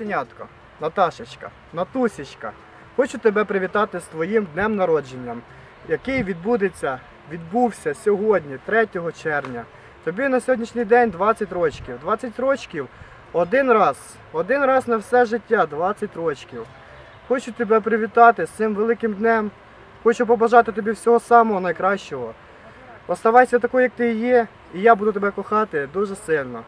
Заченятко, Наташечка, Натусечка, хочу тебе привітати з твоїм днем народженням, який відбудеться, відбувся сьогодні, 3 червня. Тобі на сьогоднішній день 20 рочків. 20 рочків один раз, один раз на все життя, 20 рочків. Хочу тебе привітати з цим великим днем. Хочу побажати тобі всього самого найкращого. Оставайся такою, як ти є, і я буду тебе кохати дуже сильно.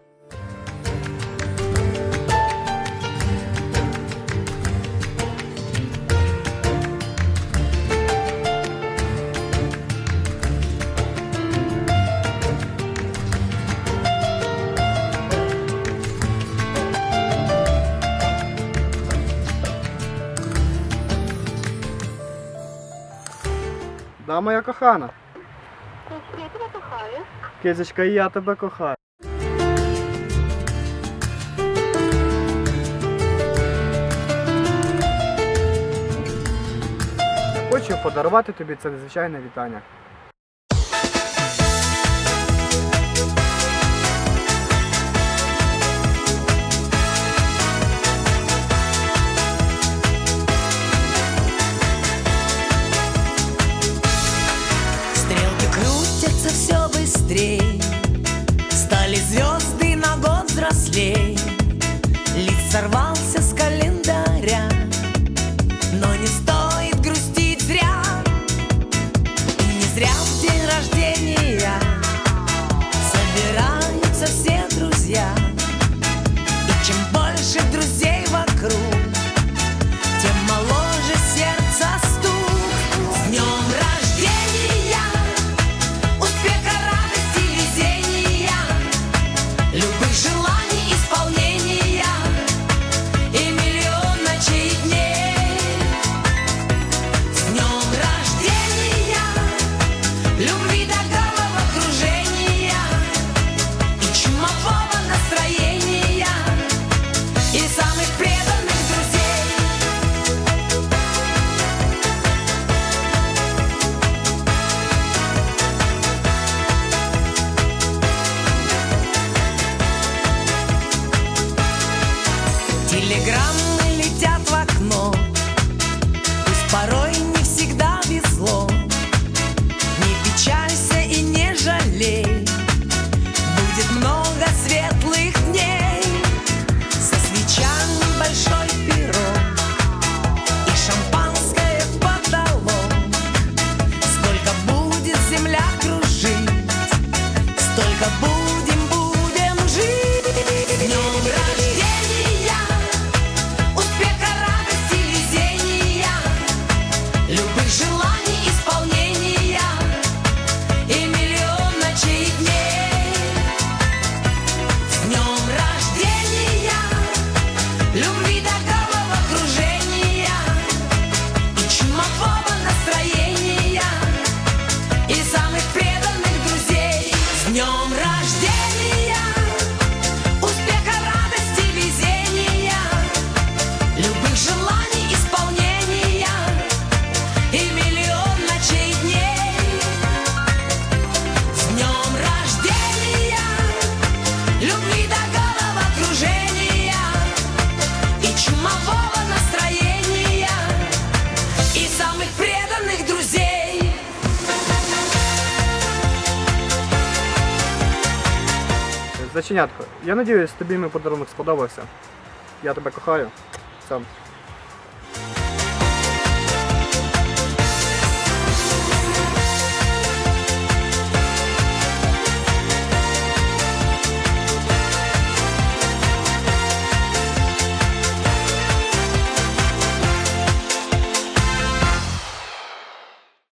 Да, моя кохана. Я тебе кохаю. Кизочка, і я тебе кохаю. Хочу подарувати тобі це незвичайне вітання. Быстрее Стали звезды на год взрослей. Лист сорвался с календаря. Но не стоит грустить зря. Не зря в день рождения Собираются чумового настроения И самых преданных друзей Заченятко, я надіюсь, тобі мій подарунок сподобався. Я тебе кохаю. Сам.